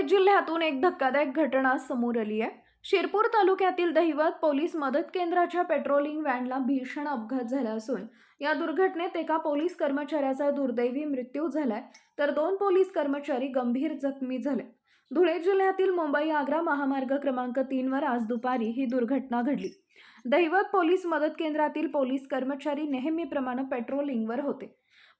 जिल्ह्यातून एक धक्कादायक घटना समोर आली आहे. शिरपूर तालुक्यातील दहिवत पोलीस मदत केंद्राच्या पेट्रोलिंग व्हॅनला भीषण अपघात झाला असून या दुर्घटनेत एका पोलीस कर्मचाऱ्याचा दुर्दैवी मृत्यू झालाय तर दोन पोलीस कर्मचारी गंभीर जखमी झाले. धुळे जिल्ह्यातील मुंबई आग्रा महामार्ग क्रमांक तीनवर आज दुपारी ही दुर्घटना घडली. दैवत पोलीस मदत केंद्रातील पोलीस कर्मचारी नेहमीप्रमाणे पेट्रोलिंगवर होते.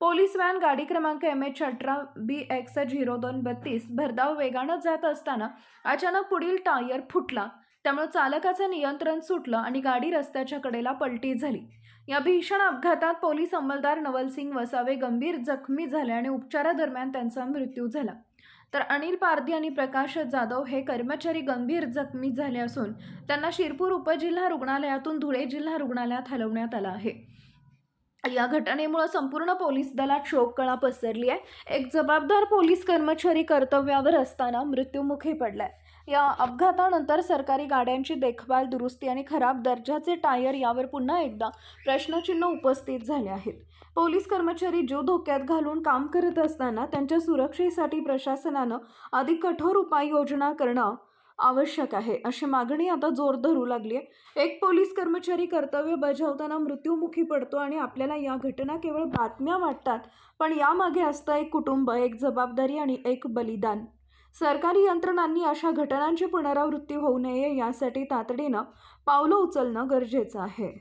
पोलीस व्हॅन गाडी क्रमांक एम एच अठरा बी एक्स झिरो दोन बत्तीस भरधाव वेगानं जात असताना अचानक पुढील टायर फुटला. त्यामुळे चालकाचं नियंत्रण सुटलं आणि गाडी रस्त्याच्या कडेला पलटी झाली. या भीषण अपघातात पोलीस अंमलदार नवलसिंग वसावे गंभीर जखमी झाले आणि उपचारादरम्यान त्यांचा मृत्यू झाला. तर अनिल पारधी आणि प्रकाश जाधव हे कर्मचारी गंभीर जखमी झाले असून त्यांना शिरपूर उपजिल्हा रुग्णालयातून धुळे जिल्हा रुग्णालयात हलवण्यात आलं आहे. या घटनेमुळे संपूर्ण पोलीस दलात शोककळा पसरली आहे. एक जबाबदार पोलीस कर्मचारी कर्तव्यावर असताना मृत्युमुखी पडलाय. या अपघातानंतर सरकारी गाड्यांची देखभाल दुरुस्ती आणि खराब दर्जाचे टायर यावर पुन्हा एकदा प्रश्नचिन्ह उपस्थित झाले आहेत. पोलीस कर्मचारी जीव धोक्यात घालून काम करत असताना त्यांच्या सुरक्षेसाठी प्रशासनानं अधिक कठोर उपाययोजना करणं आवश्यक आहे अशी मागणी आता जोर धरू लागली आहे एक पोलीस कर्मचारी कर्तव्य बजावताना मृत्युमुखी पडतो आणि आपल्याला या घटना केवळ बातम्या वाटतात पण यामागे असतं एक कुटुंब एक जबाबदारी आणि एक बलिदान. सरकारी यंत्रणांनी अशा घटनांची पुनरावृत्ती होऊ नये यासाठी तातडीनं पावलं उचलणं गरजेचं आहे.